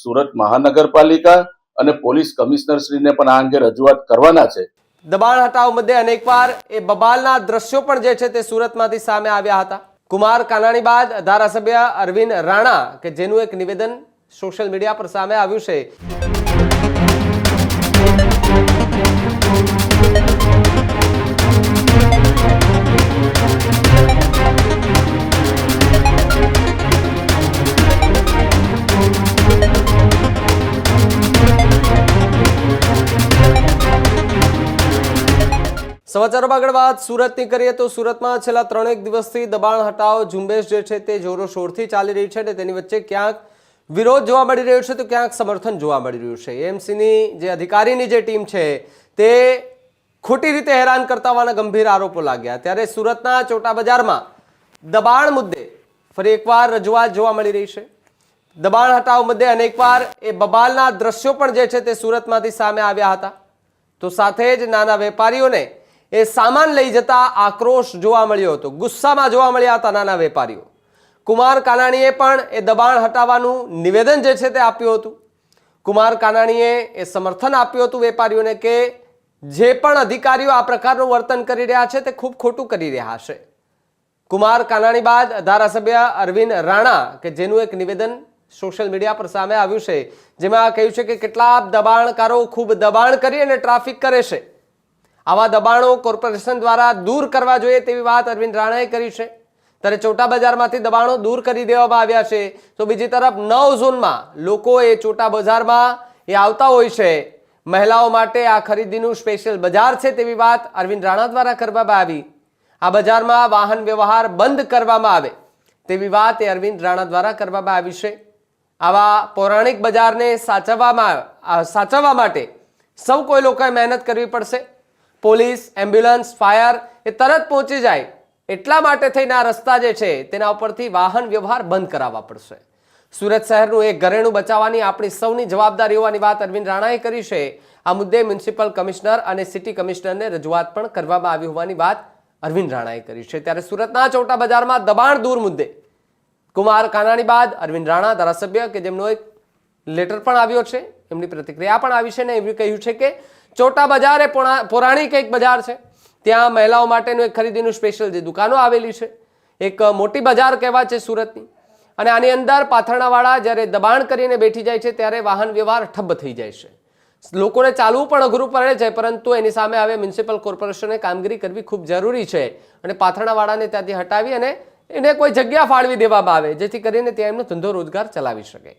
સુરત મહાનગરપાલિકા અને પોલીસ કમિશનરશ્રીને પણ આ અંગે રજૂઆત કરવાના છે. દબાણ હટાવ મુદ્દે અનેકવાર એ બબાલના દ્રશ્યો પણ જે છે તે સુરતમાંથી સામે આવ્યા હતા. કુમાર કાનાણી બાદ ધારાસભ્ય અરવિંદ રાણા, કે જેનું એક નિવેદન સોશિયલ મીડિયા પર સામે આવ્યું છે. સમાચારોમાં આગળ વાત, સુરતની કરીએ તો સુરતમાં છેલ્લા ત્રણેક દિવસથી દબાણ હટાવ ઝુંબેશ જે છે તે જોરોશોરથી ચાલી રહી છે અને તેની વચ્ચે ક્યાંક વિરોધ જોવા મળી રહ્યો છે તો ક્યાંક સમર્થન જોવા મળી રહ્યું છે. એમસીની જે અધિકારીની જે ટીમ છે તે ખોટી રીતે હેરાન કરતા હોવાના ગંભીર આરોપો લાગ્યા. ત્યારે સુરતના ચોટા બજારમાં દબાણ મુદ્દે ફરી એકવાર રજૂઆત જોવા મળી રહી છે. દબાણ હટાવ મુદ્દે અનેકવાર એ બબાલના દ્રશ્યો પણ જે છે તે સુરતમાંથી સામે આવ્યા હતા. તો સાથે જ નાના વેપારીઓને એ સામાન લઈ જતા આક્રોશ જોવા મળ્યો હતો. ગુસ્સામાં જોવા મળ્યા હતા નાના વેપારીઓ. કુમાર કાનાણીએ પણ એ દબાણ હટાવવાનું નિવેદન જે છે તે આપ્યું હતું. કુમાર કાનાણીએ એ સમર્થન આપ્યું હતું વેપારીઓને કે જે પણ અધિકારીઓ આ પ્રકારનું વર્તન કરી રહ્યા છે તે ખૂબ ખોટું કરી રહ્યા છે. કુમાર કાનાણી બાદ ધારાસભ્ય અરવિંદ રાણા કે જેનું એક નિવેદન સોશિયલ મીડિયા પર સામે આવ્યું છે, જેમાં કહ્યું છે કે કેટલા દબાણકારો ખૂબ દબાણ કરી અને ટ્રાફિક કરે છે. આવા દબાણો કોર્પોરેશન દ્વારા દૂર કરવા જોઈએ તેવી વાત અરવિંદ રાણાએ કરી છે. ત્યારે ચોટા બજારમાંથી દબાણો દૂર કરી દેવામાં આવ્યા છે. તો બીજી તરફ નવ ઝોનમાં લોકો એ ચોટા બજારમાં એ આવતા હોય છે. મહિલાઓ માટે આ ખરીદીનું સ્પેશિયલ બજાર છે તેવી વાત અરવિંદ રાણા દ્વારા કરવામાં આવી. આ બજારમાં વાહન વ્યવહાર બંધ કરવામાં આવે તેવી વાત એ અરવિંદ રાણા દ્વારા કરવામાં આવી છે. આવા પૌરાણિક બજારને સાચવવામાં, સાચવવા માટે સૌ કોઈ લોકોએ મહેનત કરવી પડશે. પોલીસ, એમ્બ્યુલન્સ, ફાયર એ તરત પહોંચી જાય. એટલા માટે થઈને આ રસ્તા જે છે, તેના ઉપરથી વાહન વ્યવહાર બંધ કરાવવા પડશે. સુરત શહેરનું એક ઘરેણું બચાવવાની આપણી સૌની જવાબદારી હોવાની વાત અરવિંદ રાણાએ કરી છે. આ મુદ્દે મ્યુનિસિપલ કમિશનર અને સિટી કમિશનરને રજૂઆત પણ કરવામાં આવી હોવાની વાત અરવિંદ રાણાએ કરી છે. ત્યારે સુરતના ચોટા બજારમાં દબાણ દૂર મુદ્દે. કુમાર કાનાણી બાદ અરવિંદ રાણા ધારાસભ્ય કે જેમનો એક લેટર પણ આવ્યો છે, એમની પ્રતિક્રિયા પણ આવી છે ને એવું કહ્યું છે કે ચોટા બજાર એ પૌરાણિક એક બજાર છે. ત્યાં મહિલાઓ માટેનું એક ખરીદીનું સ્પેશિયલ જે દુકાનો આવેલી છે. એક મોટી બજાર કહેવાય છે સુરતની. અને આની અંદર પાથરણાવાળા જ્યારે દબાણ કરીને બેઠી જાય છે, ત્યારે વાહન વ્યવહાર ઠપ થઈ જાય છે. લોકોને ચાલવું પણ અઘરું પડે છે, પરંતુ એની સામે હવે મ્યુનિસિપલ કોર્પોરેશને કામગીરી કરવી ખૂબ જરૂરી છે. અને પાથરણાવાળાને ત્યાંથી હટાવી અને એને કોઈ જગ્યા ફાળવી દેવામાં આવે, જેથી કરીને ત્યાં એમનો ધંધો રોજગાર ચલાવી શકે.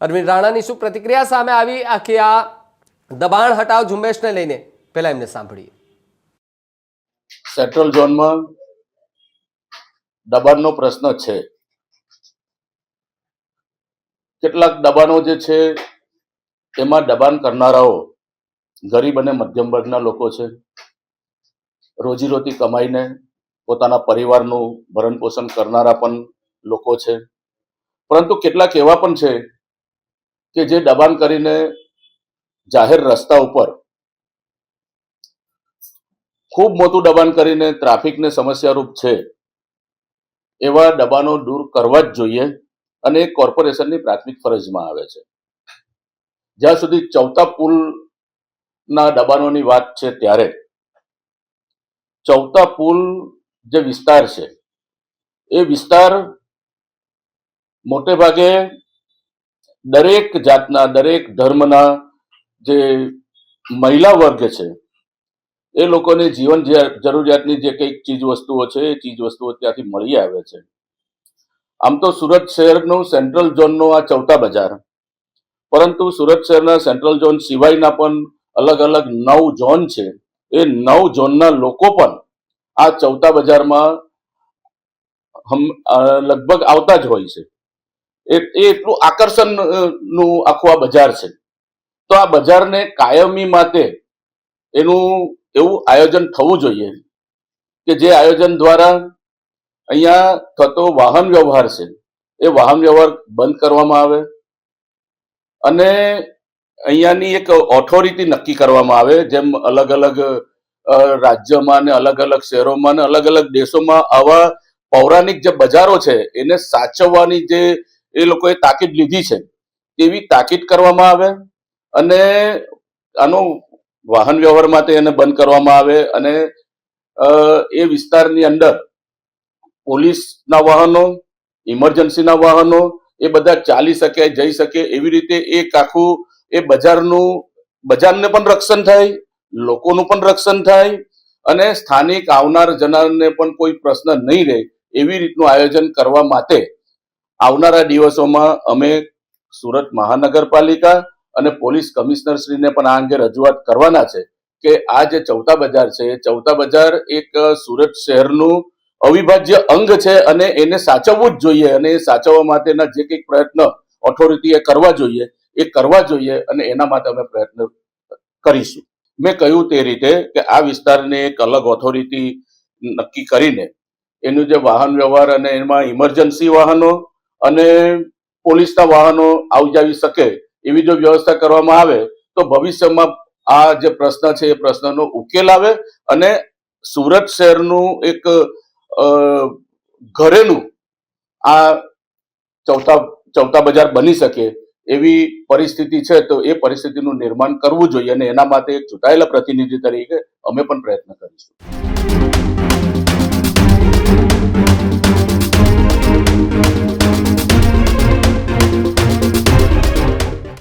અરવિંદ રાણાની શું પ્રતિક્રિયા સામે આવી આખી આ દબાણ હટાવ ઝુંબેશને લઈને પહેલા એમને સાંભળીએ. સેન્ટ્રલ ઝોનમાં દબાણનો પ્રશ્ન છે. કેટલાક દબાણો જે છે, એમાં દબાણ કરનારાઓ ગરીબ અને મધ્યમ વર્ગના લોકો છે. રોજીરોટી કમાઈને પોતાના પરિવારનું ભરણ પોષણ કરનારા પણ લોકો છે. પરંતુ કેટલાક એવા પણ છે કે જે દબાણ કરીને જાહેર રસ્તા ઉપર ખૂબ મોટું દબાણ કરીને ટ્રાફિકને સમસ્યારૂપ છે, એવા દબાણો દૂર કરવા જ જોઈએ અને એ કોર્પોરેશનની પ્રાથમિક ફરજમાં આવે છે. જ્યાં સુધી ચૌથા પુલના દબાણોની વાત છે ત્યારે ચૌથા પુલ જે વિસ્તાર છે, એ વિસ્તાર મોટે ભાગે દરેક જાતના, દરેક ધર્મના જે મહિલા વર્ગ છે, એ લોકોને જીવન જરૂરિયાતની જે કંઈક ચીજ વસ્તુઓ છે, એ ચીજ વસ્તુઓ ત્યાંથી મળી આવે છે. આમ તો સુરત શહેરનું સેન્ટ્રલ ઝોનનો આ ચૌથા બજાર. પરંતુ સુરત શહેરના સેન્ટ્રલ ઝોન સિવાયના પણ અલગ અલગ નવ ઝોન છે. એ નવ ઝોનના લોકો પણ આ ચૌથા બજારમાં હમ- લગભગ આવતા જ હોય છે. એ એટલું આકર્ષણનું આખું આ બજાર છે. તો આ બજારને કાયમી માટે એનું એવું આયોજન થવું જોઈએ કે જે આયોજન દ્વારા અહીંયા થતો વાહન વ્યવહાર છે, એ વાહન વ્યવહાર બંધ કરવામાં આવે અને અહીંયાની એક ઓથોરિટી નક્કી કરવામાં આવે, જેમ અલગ અલગ રાજ્યમાં ને અલગ અલગ શહેરોમાં ને અલગ અલગ દેશોમાં આવા પૌરાણિક જે બજારો છે, એને સાચવવાની જે એ લોકોએ તાકીદ લીધી છે, તેવી તાકીદ કરવામાં આવે અને આનો વાહન વ્યવહાર માટે એને બંધ કરવામાં આવે અને એ વિસ્તારની અંદર પોલીસના વાહનો, ઇમરજન્સીના વાહનો, એ બધા ચાલી શકે, જઈ શકે એવી રીતે એક આખું, એ બજારનું, બજારને પણ રક્ષણ થાય, લોકોનું પણ રક્ષણ થાય અને સ્થાનિક આવનાર જનારને પણ કોઈ પ્રશ્ન નહીં રહે એવી રીતનું આયોજન કરવા માટે આવનારા દિવસોમાં અમે સુરત મહાનગરપાલિકા અને પોલીસ કમિશનરશ્રીને પણ આ અંગે રજૂઆત કરવાના છે કે આ જે ચૌટા બજાર છે એ ચૌટા બજાર એક સુરત શહેરનું અવિભાજ્ય અંગ છે અને એને સાચવવું જ જોઈએ અને એ સાચવવા માટેના જે કંઈક પ્રયત્ન ઓથોરિટીએ કરવા જોઈએ, એ કરવા જોઈએ અને એના માટે અમે પ્રયત્ન કરીશું. મેં કહ્યું તે રીતે કે આ વિસ્તારને એક અલગ ઓથોરિટી નક્કી કરીને એનું જે વાહન વ્યવહાર અને એમાં ઇમરજન્સી વાહનો અને પોલીસના વાહનો આવી જાવી શકે એવી જો વ્યવસ્થા કરવામાં આવે તો ભવિષ્યમાં આ જે પ્રશ્ન છે એ પ્રશ્નનો ઉકેલ આવે અને સુરત શહેરનું એક અ, ઘરેનું આ ચૌથા ચૌથા બજાર બની શકે એવી પરિસ્થિતિ છે તો એ પરિસ્થિતિનું નિર્માણ કરવું જોઈએ અને એના માટે એક ચૂંટાયેલા પ્રતિનિધિ તરીકે અમે પણ પ્રયત્ન કરીશું.